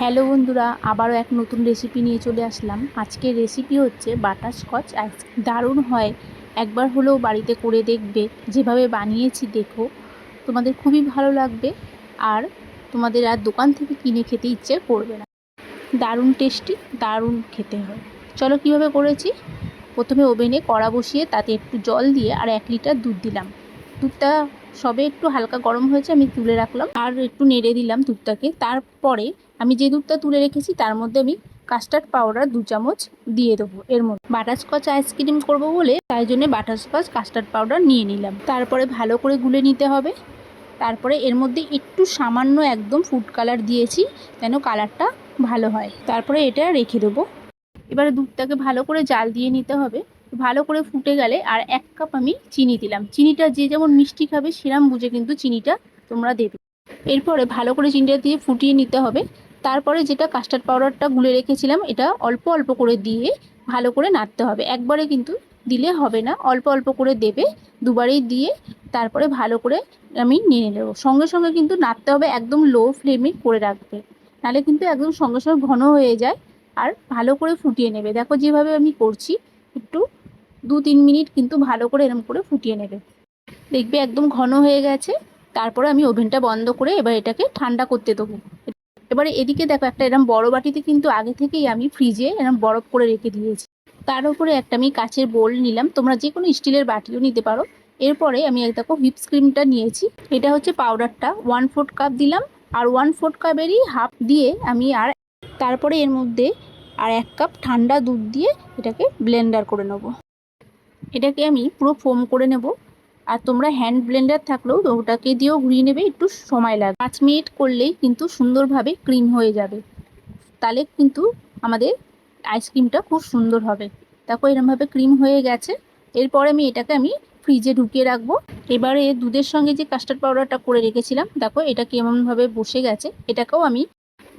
Hello বন্ধুরা, আবারও এক নতুন রেসিপি নিয়ে চলে আসলাম। আজকের রেসিপি হচ্ছে বাটার স্কচ আইসক্রিম দারুণ হয়। একবার হলেও বাড়িতে করে দেখবে। যেভাবে বানিয়েছি, দেখো। তোমাদের খুবই ভালো লাগবে আর তোমাদের আর দোকান থেকে কিনে খেতে ইচ্ছে করবে না। দারুণ টেস্টি দারুণ খেতে হয়। চলো কীভাবে করেছি? প্রথমে ওভেনে কড়া বসিয়ে তাতে একটু জল দিয়ে আর এক লিটার দুধ দিলাম। দুধটা সবে একটু হালকা গরম হয়েছে, আমি তুলে রাখলাম আর একটু নেড়ে দিলাম দুধটাকে। তারপরে আমি যে দুধটা তুলে রেখেছি, তার মধ্যে আমি কাস্টার্ড পাউডার দু চামচ দিয়ে দেবো। এর মধ্যে বাটারস্কচ আইসক্রিম করব বলে, তাই জন্য বাটারস্কচ কাস্টার্ড পাউডার নিয়ে নিলাম। তারপরে ভালো করে গুলে নিতে হবে। তারপরে এর মধ্যে একটু সামান্য একদম ফুড কালার দিয়েছি, যেন কালারটা ভালো হয়। তারপরে এটা রেখে দেবো। এবারে দুধটাকে ভালো করে জাল দিয়ে নিতে হবে। ভালো করে ফুটে গেলে আর এক কাপ আমি চিনি দিলাম। চিনিটা যে যেমন মিষ্টি খাবে, সেরাম বুঝে কিন্তু চিনিটা তোমরা দেবে। এরপরে ভালো করে চিনিটা দিয়ে ফুটিয়ে নিতে হবে। তারপরে যেটা কাস্টার্ড পাউডারটা গুলে রেখেছিলাম, এটা অল্প অল্প করে দিয়ে ভালো করে নাড়তে হবে। একবারে কিন্তু দিলে হবে না, অল্প অল্প করে দেবে, দুবারেই দিয়ে তারপরে ভালো করে আমি নিয়ে নেব। সঙ্গে সঙ্গে কিন্তু নাড়তে হবে, একদম লো ফ্লেমে করে রাখবে। নাহলে কিন্তু একদম সঙ্গে সঙ্গে ঘন হয়ে যায় আর ভালো করে ফুটিয়ে নেবে। দেখো যেভাবে আমি করছি, একটু দু তিন মিনিট কিন্তু ভালো করে এরম করে ফুটিয়ে নেবে। দেখবে একদম ঘন হয়ে গেছে, তারপরে আমি ওভেনটা বন্ধ করে এবার এটাকে ঠান্ডা করতে দেবো। এবারে এদিকে দেখো একটা এরম বড় বাটিতে কিন্তু আগে থেকেই আমি ফ্রিজে এরম বরফ করে রেখে দিয়েছি। তার উপরে একটা আমি কাচের বোল নিলাম। তোমরা যে কোনো স্টিলের বাটিও নিতে পারো। এরপরে আমি এক দেখো হুইপস ক্রিমটা নিয়েছি। এটা হচ্ছে পাউডারটা ওয়ান ফোর্থ কাপ দিলাম। আর ওয়ান ফোর্থ কাপেরই হাফ দিয়ে আমি আর তারপরে এর মধ্যে আর এক কাপ ঠান্ডা দুধ দিয়ে এটাকে ব্লেন্ডার করে নেব। এটাকে আমি পুরো ফোম করে নেব। আর তোমরা হ্যান্ড ব্লেন্ডার থাকলেও ওটাকে দিয়েও ঘুরিয়ে নেবে, একটু সময় লাগবে। পাঁচ মিনিট করলেই কিন্তু সুন্দরভাবে ক্রিম হয়ে যাবে। তাহলে কিন্তু আমাদের আইসক্রিমটা খুব সুন্দর হবে। দেখো এরমভাবে ক্রিম হয়ে গেছে। এরপরে আমি এটাকে আমি ফ্রিজে ঢুকিয়ে রাখব। এবারে দুধের সঙ্গে যে কাস্টার্ড পাউডারটা করে রেখেছিলাম, দেখো এটা কেমনভাবে বসে গেছে। এটাকেও আমি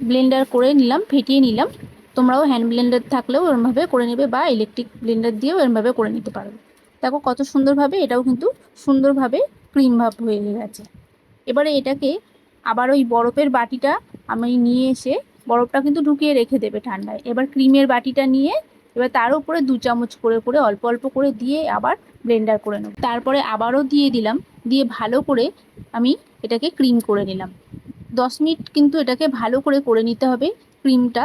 ব্লেন্ডার করে নিলাম, ফেটিয়ে নিলাম। তোমরাও হ্যান্ড ব্লেন্ডার থাকলেও এরমভাবে করে নেবে বা ইলেকট্রিক ব্লেন্ডার দিয়েও এরমভাবে করে নিতে পারবে দেখো কত সুন্দরভাবে এটাও কিন্তু সুন্দরভাবে ক্রিম ভাব হয়ে গেছে। এবারে এটাকে আবার ওই বরফের বাটিটা আমি নিয়ে এসে বরফটা কিন্তু ঢুকিয়ে রেখে দেবে ঠান্ডায়। এবার ক্রিমের বাটিটা নিয়ে এবার তার উপরে দু চামচ করে করে, অল্প অল্প করে দিয়ে আবার ব্লেন্ডার করে নেব। তারপরে আবারও দিয়ে দিলাম, দিয়ে ভালো করে আমি এটাকে ক্রিম করে নিলাম। দশ মিনিট কিন্তু এটাকে ভালো করে করে নিতে হবে ক্রিমটা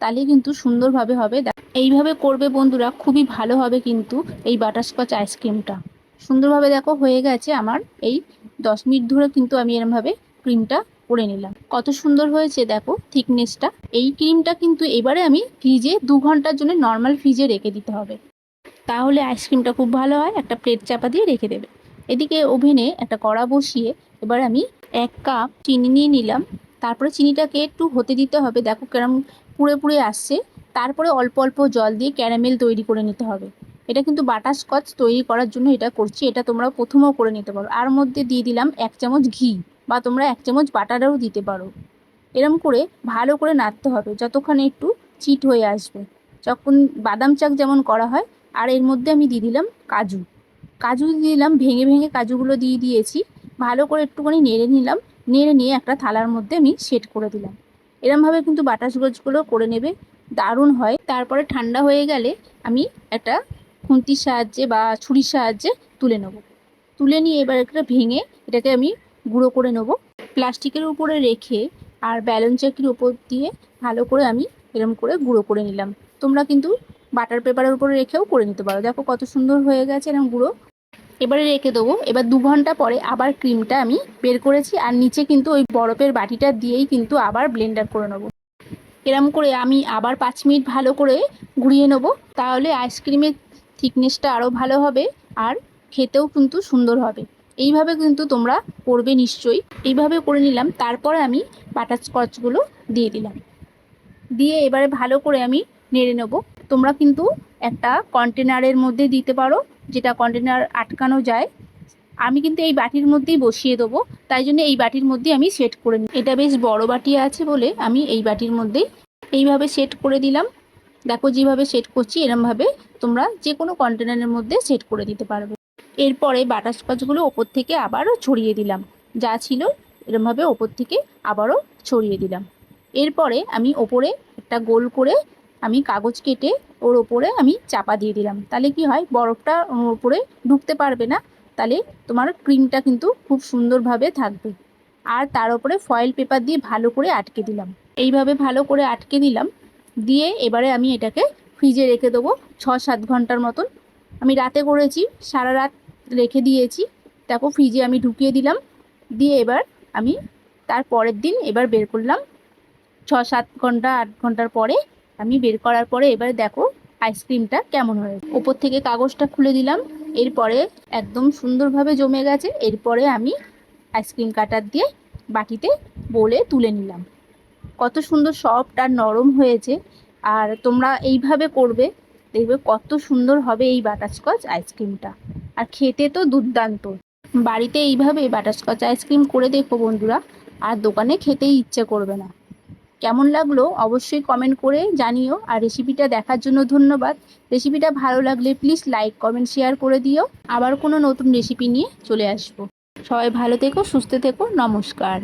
তাহলে কিন্তু সুন্দরভাবে হবে। এইভাবে করবে বন্ধুরা, খুবই ভালো হবে কিন্তু এই বাটারস্কচ আইসক্রিমটা। সুন্দরভাবে দেখো হয়ে গেছে আমার এই দশ মিনিট ধরে কিন্তু আমি এরমভাবে ক্রিমটা করে নিলাম। কত সুন্দর হয়েছে দেখো থিকনেসটা। এই ক্রিমটা কিন্তু এবারে আমি ফ্রিজে দু ঘণ্টার জন্য নর্মাল ফ্রিজে রেখে দিতে হবে। তাহলে আইসক্রিমটা খুব ভালো হয়, একটা প্লেট চাপা দিয়ে রেখে দেবে। এদিকে ওভেনে একটা কড়া বসিয়ে এবার আমি এক কাপ চিনি নিয়ে নিলাম। তারপরে চিনিটাকে একটু হতে দিতে হবে। দেখো কেরম পুড়ে পুড়ে আসছে। তারপরে অল্প অল্প জল দিয়ে ক্যারামেল তৈরি করে নিতে হবে। এটা কিন্তু বাটার স্কচ তৈরি করার জন্য এটা করছি, এটা তোমরা প্রথমেও করে নিতে পারো। আর মধ্যে দিয়ে দিলাম এক চামচ ঘি বা তোমরা এক চামচ বাটারও দিতে পারো। এরম করে ভালো করে নাড়তে হবে যতক্ষণ একটু চিট হয়ে আসবে। যখন বাদাম চাক যেমন করা হয়, আর এর মধ্যে আমি দিয়ে দিলাম কাজু। কাজু দিয়ে দিলাম, ভেঙে ভেঙে কাজুগুলো দিয়ে দিয়েছি। ভালো করে একটুখানি নেড়ে নিলাম, নেড়ে নিয়ে একটা থালার মধ্যে আমি সেট করে দিলাম। এরমভাবে কিন্তু বাটারস্কচগুলো করে নেবে। দারুণ হয়। তারপরে ঠান্ডা হয়ে গেলে আমি একটা খুন্তির সাহায্যে বা ছুরির সাহায্যে তুলে নেব। তুলে নিয়ে এবার একটা ভেঙে এটাকে আমি গুঁড়ো করে নেব। প্লাস্টিকের উপরে রেখে আর ব্যালন চাকির উপর দিয়ে ভালো করে আমি এরম করে গুঁড়ো করে নিলাম। তোমরা কিন্তু বাটার পেপারের উপরে রেখেও করে নিতে পারো। দেখো কত সুন্দর হয়ে গেছে এরম গুঁড়ো। এবারে রেখে দেবো। এবার দু ঘণ্টা পরে আবার ক্রিমটা আমি বের করেছি। আর নিচে কিন্তু ওই বরফের বাটিটা দিয়েই কিন্তু আবার ব্লেন্ডার করে নেব। এরম করে আমি আবার পাঁচ মিনিট ভালো করে ঘুরিয়ে নেব, তাহলে আইসক্রিমের থিকনেসটা আরও ভালো হবে আর খেতেও কিন্তু সুন্দর হবে। এইভাবে কিন্তু তোমরা করবে নিশ্চয়ই। এইভাবে করে নিলাম, তারপরে আমি বাটার স্কচগুলো দিয়ে দিলাম। দিয়ে এবারে ভালো করে আমি নেড়ে নেব। তোমরা কিন্তু একটা কন্টেনারের মধ্যে দিতে পারো, যেটা কন্টেনার আটকানো যায়। আমি কিন্তু এই বাটির মধ্যেই বসিয়ে দেবো, তাই জন্য এই বাটির মধ্যে আমি সেট করে নিই। এটা বেশ বড় বাটি আছে বলে আমি এই বাটির মধ্যেই এইভাবে সেট করে দিলাম। দেখো যেভাবে সেট করছি, এরমভাবে তোমরা যে কোনো কন্টেনারের মধ্যে সেট করে দিতে পারবে। এরপরে বাটার বাটারস্কচগুলো ওপর থেকে আবারও ছড়িয়ে দিলাম। যা ছিল, এরমভাবে ওপর থেকে আবারও ছড়িয়ে দিলাম। এরপরে আমি ওপরে একটা গোল করে আমি কাগজ কেটে ওর ওপরে আমি চাপা দিয়ে দিলাম। তাহলে কি হয়, বরফটা ওর ওপরে ঢুকতে পারবে না তাহলে তোমার ক্রিমটা কিন্তু খুব সুন্দরভাবে থাকবে। আর তার উপরে ফয়েল পেপার দিয়ে ভালো করে আটকে দিলাম। এইভাবে ভালো করে আটকে দিলাম। দিয়ে এবারে আমি এটাকে ফ্রিজে রেখে দেবো ছ সাত ঘণ্টার মতন। আমি রাতে করেছি, সারা রাত রেখে দিয়েছি। দেখো ফ্রিজে আমি ঢুকিয়ে দিলাম। দিয়ে এবার আমি তার পরের দিন এবার বের করলাম। ছ সাত ঘণ্টা, আট ঘণ্টার পরে আমি বের করার পরে এবারে দেখো আইসক্রিমটা কেমন হয়েছে? ওপর থেকে কাগজটা খুলে দিলাম, এরপরে একদম সুন্দরভাবে জমে গেছে, এরপরে আমি আইসক্রিম কাটার দিয়ে বাটিতে বলে তুলে নিলাম। কত সুন্দর সফট আর নরম হয়েছে, আর তোমরা এইভাবে করবে, দেখবে কত সুন্দর হবে এই বাটারস্কচ আইসক্রিমটা। আর খেতে তো দুর্দান্ত। বাড়িতে এইভাবে বাটারস্কচ আইসক্রিম করে দেখো বন্ধুরা, আর দোকানে খেতেই ইচ্ছে করবে না। কেমন লাগল অবশ্যই কমেন্ট করে জানিও। আর রেসিপিটা দেখার জন্য ধন্যবাদ। রেসিপিটা ভালো লাগলে প্লিজ লাইক কমেন্ট শেয়ার করে দিও। আবার কোনো নতুন রেসিপি নিয়ে চলে আসব। সবাই ভালো থেকো, সুস্থ থেকো, নমস্কার।